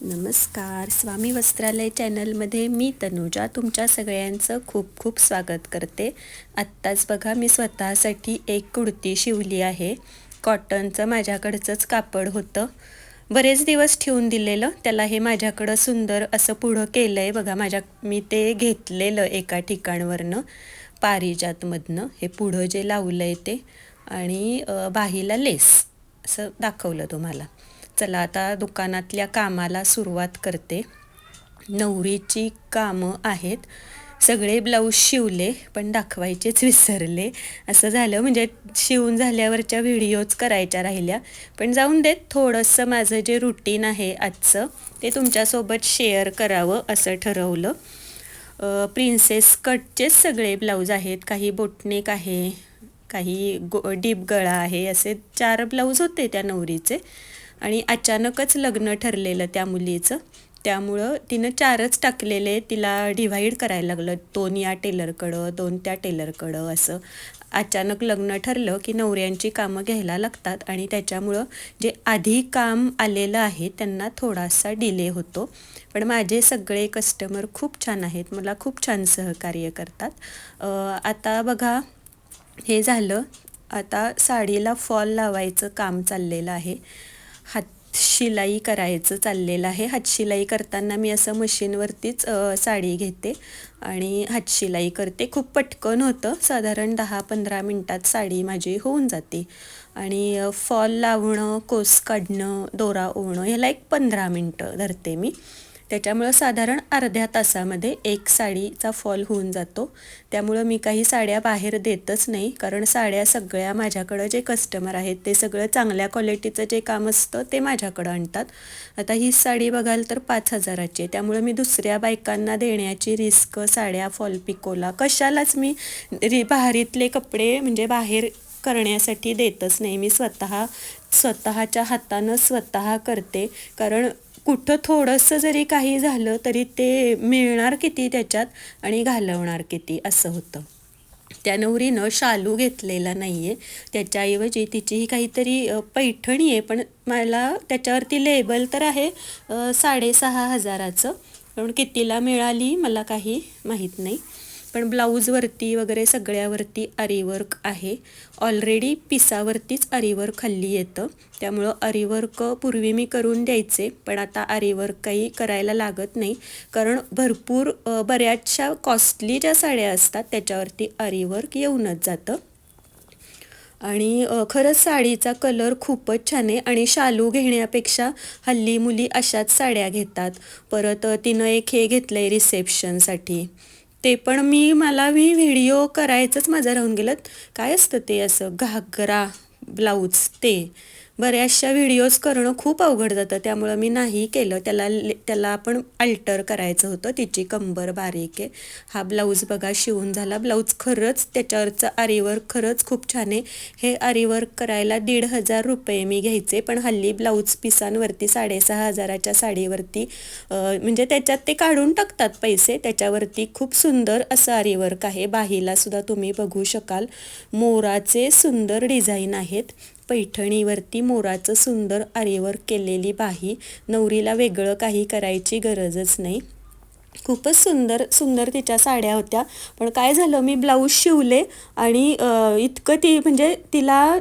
नमस्कार. स्वामी वस्त्रालय चॅनलमध्ये मी तनुजा तुमच्या सगळ्यांचं खूप खूप स्वागत करते. आत्ताच बघा मी स्वतःसाठी एक कुर्ती शिवली आहे. कॉटनचं माझ्याकडचंच कापड होतं. बरेच दिवस ठेवून दिलेलं त्याला हे माझ्याकडं सुंदर असं पुढं केलं आहे बघा माझ्या मी ते घेतलेलं एका ठिकाणवरनं पारिजातमधनं हे पुढं जे लावलं आहे ते. आणि बाहीला लेस असं दाखवलं तुम्हाला. चला आता दुकानातल्या कामाला सुरुवात करते. नवरीची कामं आहेत. सगळे ब्लाऊज शिवले पण दाखवायचेच विसरले. असं झालं म्हणजे शिवून झाल्यावरच्या व्हिडिओज करायच्या राहिल्या. पण जाऊन देत थोडंसं माझं जे रुटीन आहे आजचं ते तुमच्यासोबत शेअर करावं असं ठरवलं. प्रिन्सेस कटचेच सगळे ब्लाऊज आहेत. काही बोटनेक आहे काही गो डीप गळा आहे. असे चार ब्लाऊज होते त्या नवरीचे. आणि अचानकच लग्न ठरलेलं त्या मुलीचं. त्यामुळं तिनं चारच टाकलेले तिला डिव्हाइड करायला लागलं. दोन या टेलरकडं दोन त्या टेलरकडं असं. अचानक लग्न ठरलं की नवऱ्यांची कामं घ्यायला लागतात आणि त्याच्यामुळं जे आधी काम आलेलं आहे त्यांना थोडासा डिले होतो. पण माझे सगळे कस्टमर खूप छान आहेत. मला खूप छान सहकार्य करतात. आता बघा हे झालं. आता साडीला फॉल लावायचं काम चाललेलं आहे. हातशिलाई करायचं चाललेलं आहे. हातशिलाई करताना मी असं मशीनवरतीच साडी घेते आणि हातशिलाई करते. खूप पटकन होतं. साधारण दहा पंधरा मिनटात साडी माझी होऊन जाते. आणि फॉल लावणं कोस काढणं दोरा ओवणं ह्याला एक पंधरा मिनटं धरते मी. त्याच्यामुळं साधारण अर्ध्या तासामध्ये एक साडीचा फॉल होऊन जातो. त्यामुळं मी काही साड्या बाहेर देतच नाही कारण साड्या सगळ्या माझ्याकडं जे कस्टमर आहेत ते सगळं चांगल्या क्वालिटीचं जे काम असतं ते माझ्याकडं आणतात. आता ही साडी बघाल तर पाच हजाराची आहे. त्यामुळं मी दुसऱ्या बायकांना देण्याची रिस्क साड्या फॉल पिकोला कशालाच मी रि बाहेरीतले कपडे म्हणजे बाहेर करण्यासाठी देतच नाही. मी स्वतः स्वतःच्या हातानं स्वतः करते. कारण कुठं थोडंसं जरी काही झालं तरी ते मिळणार किती त्याच्यात आणि घालवणार किती असं होतं. त्या नवरीनं शालू घेतलेला नाही आहे त्याच्याऐवजी तिचीही काहीतरी पैठणी आहे पण मला त्याच्यावरती लेबल तर आहे साडेसहा हजाराचं. पण कितीला मिळाली मला काही माहीत नाही. पण ब्लाऊजवरती वगैरे सगळ्यावरती आरीवर्क आहे. ऑलरेडी पिसावरतीच आरीवर्क हल्ली येतं. त्यामुळं आरीवर्क पूर्वी मी करून द्यायचे पण आता आरीवर्क काही करायला लागत नाही. कारण भरपूर बऱ्याचशा कॉस्टली ज्या साड्या असतात त्याच्यावरती आरीवर्क येऊनच जातं. आणि खरंच साडीचा कलर खूपच छान आहे. आणि शालू घेण्यापेक्षा हल्ली मुली अशाच साड्या घेतात. परत तिनं एक हे घेतलं आहे रिसेप्शनसाठी ते पण मी मला मी व्हिडिओ करायचंच माझं राहून गेलं. काय असतं ते असं? घागरा ब्लाऊज ते. बऱ्याचशा व्हिडिओज करणं खूप अवघड जातं. त्यामुळं मी नाही केलं. त्याला त्याला आपण अल्टर करायचं होतं. तिची कंबर बारीक आहे. हा ब्लाऊज बघा शिवून झाला. ब्लाऊज खरंच त्याच्यावरचं आरीवर्क खरंच खूप छान आहे. हे आरीवर्क करायला दीड हजार रुपये मी घ्यायचे. पण हल्ली ब्लाऊज पिसांवरती साडेसहा हजाराच्या साडीवरती म्हणजे त्याच्यात ते काढून टाकतात पैसे. त्याच्यावरती खूप सुंदर असं आरीवर्क आहे. बाहीला सुद्धा तुम्ही बघू शकाल. मोराचे सुंदर डिझाईन आहेत. पैठणीवरती मोराचं सुंदर आरेवर केलेली बाही नवरीला वेगळं काही करायची गरजच नाही. खूपच सुंदर सुंदर तिच्या साड्या होत्या. पण काय झालं मी ब्लाऊज शिवले आणि इतकं ती म्हणजे तिला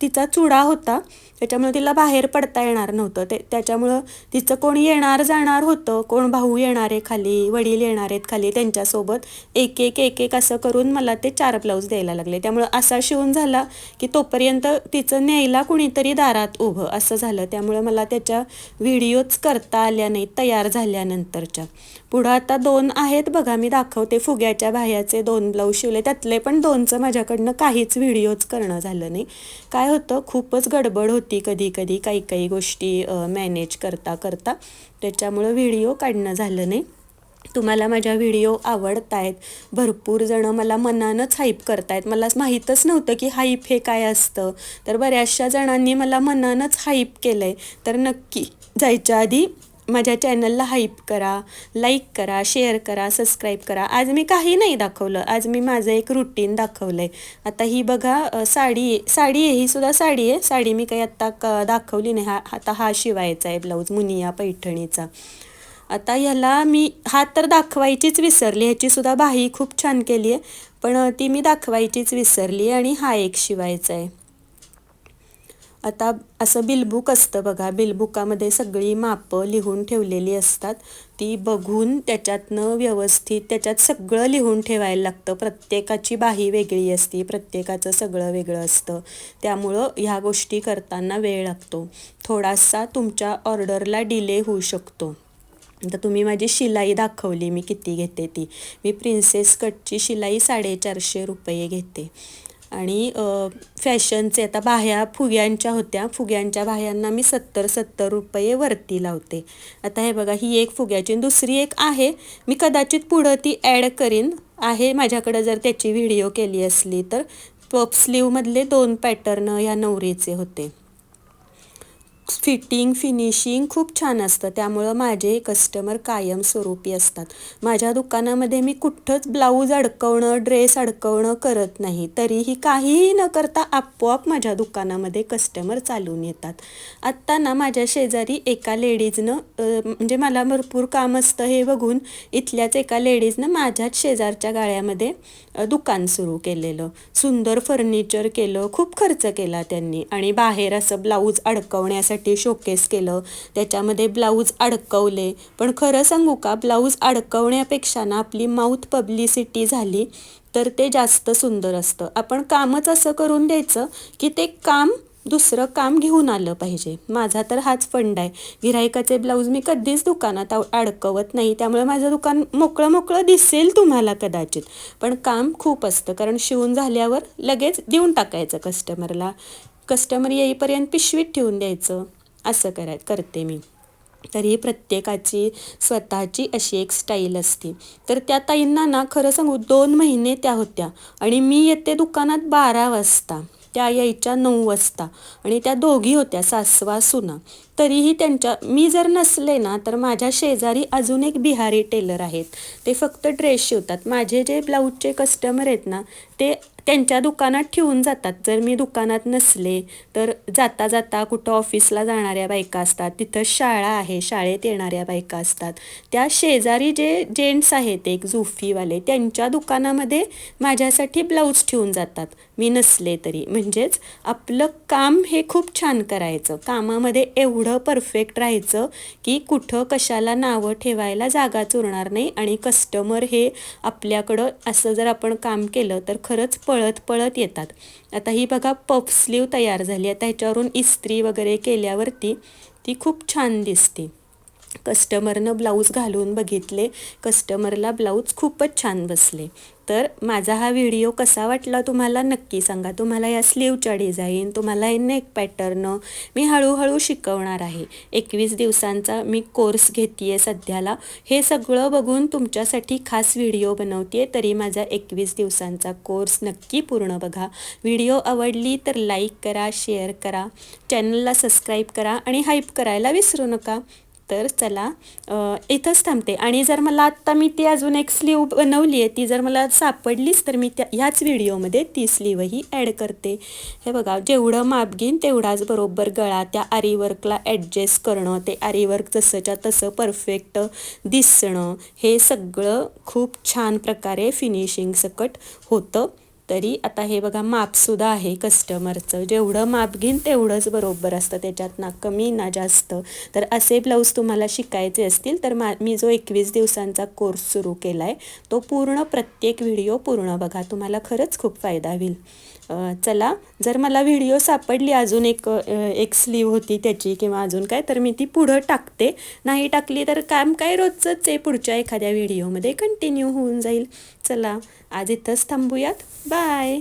तिचा चुडा होता. त्याच्यामुळे तिला बाहेर पडता येणार नव्हतं. ते त्याच्यामुळं तिचं कोण येणार जाणार होतं. कोण भाऊ येणार आहे खाली वडील येणार आहेत खाली त्यांच्यासोबत. एक एक एक एक असं करून मला ते चार ब्लाऊज द्यायला लागले. त्यामुळं असा शिवून झाला की तोपर्यंत तिचं न्यायला कुणीतरी दारात उभं असं झालं. त्यामुळं मला त्याच्या व्हिडिओच करता आल्या नाहीत तयार झाल्यानंतरच्या. पुढं आता दोन आहेत बघा मी दाखवते फुग्याच्या बाह्याचे दोन ब्लाऊज शिवले. त्यातले पण दोनचं माझ्याकडनं काहीच व्हिडिओच करणं झालं नाही. काय होतं खूपच गडबड होती कधी कधी काही काही गोष्टी मॅनेज करता करता. त्याच्यामुळं व्हिडिओ काढणं झालं नाही. तुम्हाला माझ्या व्हिडिओ आवडत आहेत भरपूर जणं मला मनानंच हाईप करतायत. मला माहीतच नव्हतं की हाईप हे काय असतं. तर बऱ्याचशा जणांनी मला मनानंच हाईप केलं आहे तर नक्की जायच्या आधी माझ्या चॅनलला हाईप करा लाईक करा शेअर करा सबस्क्राईब करा. आज मी काही नाही दाखवलं. आज मी माझं एक रुटीन दाखवलं आहे आता ही बघा साडी साडी आहे ही सुद्धा साडी आहे. साडी मी काही आत्ता क दाखवली नाही. हा आता हा शिवायचा आहे ब्लाऊज मुनिया पैठणीचा. आता ह्याला मी हा तर दाखवायचीच विसरली. ह्याची सुद्धा बाही खूप छान केली आहे. पण ती मी दाखवायचीच विसरली आणि हा एक शिवायचा आहे. आता असं बिलबुक असतं बघा बिलबुकामध्ये सगळी मापं लिहून ठेवलेली असतात. ती बघून त्याच्यातनं व्यवस्थित त्याच्यात सगळं लिहून ठेवायला लागतं. प्रत्येकाची बाही वेगळी असते प्रत्येकाचं सगळं वेगळं असतं. त्यामुळं ह्या गोष्टी करताना वेळ लागतो. थोडासा तुमच्या ऑर्डरला डिले होऊ शकतो. तर तुम्ही माझी शिलाई दाखवली मी किती घेते ती. मी प्रिन्सेस कटची शिलाई साडेचारशे रुपये घेते. आणि फॅशनचे आता बाह्या फुग्यांच्या होत्या. फुग्यांच्या बाह्यांना मी सत्तर सत्तर रुपये वरती लावते. आता हे बघा ही एक फुग्याची दुसरी एक आहे. मी कदाचित पुढं ती ॲड करीन. आहे माझ्याकडं जर त्याची व्हिडिओ केली असली तर. पप स्लीवमधले दोन पॅटर्न ह्या नवरीचे होते. फिटिंग फिनिशिंग खूप छान असतं. त्यामुळं माझे कस्टमर कायमस्वरूपी असतात. माझ्या दुकानामध्ये मी कुठंच ब्लाऊज अडकवणं ड्रेस अडकवणं करत नाही. तरीही काहीही न करता आपोआप माझ्या दुकानामध्ये कस्टमर चालून येतात. आत्ता ना माझ्या शेजारी एका लेडीजनं म्हणजे मला भरपूर काम असतं हे बघून इथल्याच एका लेडीजनं माझ्याच शेजारच्या गाळ्यामध्ये दुकान सुरू केलेलं. सुंदर फर्निचर केलं खूप खर्च केला त्यांनी. आणि बाहेर असं ब्लाऊज अडकवण्यासाठी शोकेस केलं. त्याच्यामध्ये ब्लाऊज अडकवले. पण खरं सांगू का ब्लाऊज अडकवण्यापेक्षा ना आपली माऊथ पब्लिसिटी झाली तर ते जास्त सुंदर असतं. आपण कामच असं करून द्यायचं की ते काम दुसरं काम घेऊन आलं पाहिजे. माझा तर हाच फंड आहे. गिरायकाचे ब्लाऊज मी कधीच दुकानात अडकवत नाही. त्यामुळे माझं दुकान मोकळं मोकळं दिसेल तुम्हाला कदाचित. पण काम खूप असतं. कारण शिवून झाल्यावर लगेच देऊन टाकायचं कस्टमरला कस्टमर येईपर्यंत पिशवीत ठेवून द्यायचं. असं कराय करते मी. तरी प्रत्येकाची स्वतःची अशी एक स्टाईल असते. तर त्या ताईंना ना खरं सांगू दोन महिने त्या होत्या. आणि मी येते दुकानात बारा वाजता. त्या यायच्या नऊ वाजता. आणि त्या दोघी होत्या सासवा सुना. तरीही त्यांच्या मी जर नसले ना तर माझ्या शेजारी अजून एक बिहारी टेलर आहेत. ते फक्त ड्रेस शिवतात. माझे जे ब्लाऊजचे कस्टमर आहेत ना ते त्यांच्या दुकानात ठेवून जातात. जर मी दुकानात नसले तर जाता जाता कुठं ऑफिसला जाणाऱ्या बायका असतात. तिथं शाळा आहे. शाळेत येणाऱ्या बायका असतात. त्या शेजारी जे जेंट्स आहेत एक जुफीवाले त्यांच्या दुकानामध्ये माझ्यासाठी ब्लाऊज ठेवून जातात. मी नसले तरी. म्हणजेच आपलं काम हे खूप छान करायचं. कामामध्ये एवढं परफेक्ट राहायचं की कुठं कशाला नावं ठेवायला जागा चुरणार नाही आणि कस्टमर हे आपल्याकडं असं जर आपण काम केलं तर खरंच पळत पळत येतात. आता ही बघा पफ स्लीव तयार झाली. आता ह्याच्यावरून इस्त्री वगैरे केल्यावरती ती खूप छान दिसते. कस्टमरनं ब्लाऊज घालून बघितले. कस्टमरला ब्लाऊज खूपच छान बसले. तर माझा हा व्हिडिओ कसा वाटला तुम्हाला नक्की सांगा. तुम्हाला या स्लीवच्या डिझाईन तुम्हाला हे नेक पॅटर्न मी हळूहळू शिकवणार आहे. एकवीस दिवसांचा मी कोर्स घेते आहे सध्याला. हे सगळं बघून तुमच्यासाठी खास व्हिडिओ बनवते तरी माझा एकवीस दिवसांचा कोर्स नक्की पूर्ण बघा. व्हिडिओ आवडली तर लाईक करा शेअर करा. चॅनलला सबस्क्राईब करा आणि हाईप करायला विसरू नका. तर चला इथंच थांबते. आणि जर मला आत्ता मी ती अजून एक स्लीव बनवली आहे ती जर मला सापडलीच तर मी त्या ह्याच व्हिडिओमध्ये ती स्लीवही ॲड करते. हे बघा जेवढं माप घेईन तेवढाच बरोबर गळा त्या आरीवर्कला ॲडजस्ट करणं ते आरीवर्क जसंच्या तसं परफेक्ट दिसणं हे सगळं खूप छान प्रकारे फिनिशिंग सकट होतं. तरी आता हे बघा मापसुद्धा आहे कस्टमरचं जेवढं माप घेईन तेवढंच बरोबर असतं त्याच्यात ना कमी ना जास्त. तर असे ब्लाऊज तुम्हाला शिकायचे असतील तर मा मी जो एकवीस दिवसांचा कोर्स सुरू केला आहे तो पूर्ण प्रत्येक व्हिडिओ पूर्ण बघा. तुम्हाला खरंच खूप फायदा होईल. चला जर मला व्हिडिओ सापडली अजून एक एक स्लीव होती त्याची किंवा अजून काय तर मी ती पुढं टाकते. नाही टाकली तर काम काय रोजचंच आहे पुढच्या एखाद्या व्हिडिओमध्ये कंटिन्यू होऊन जाईल. चला आज इथंच थांबूयात. बाय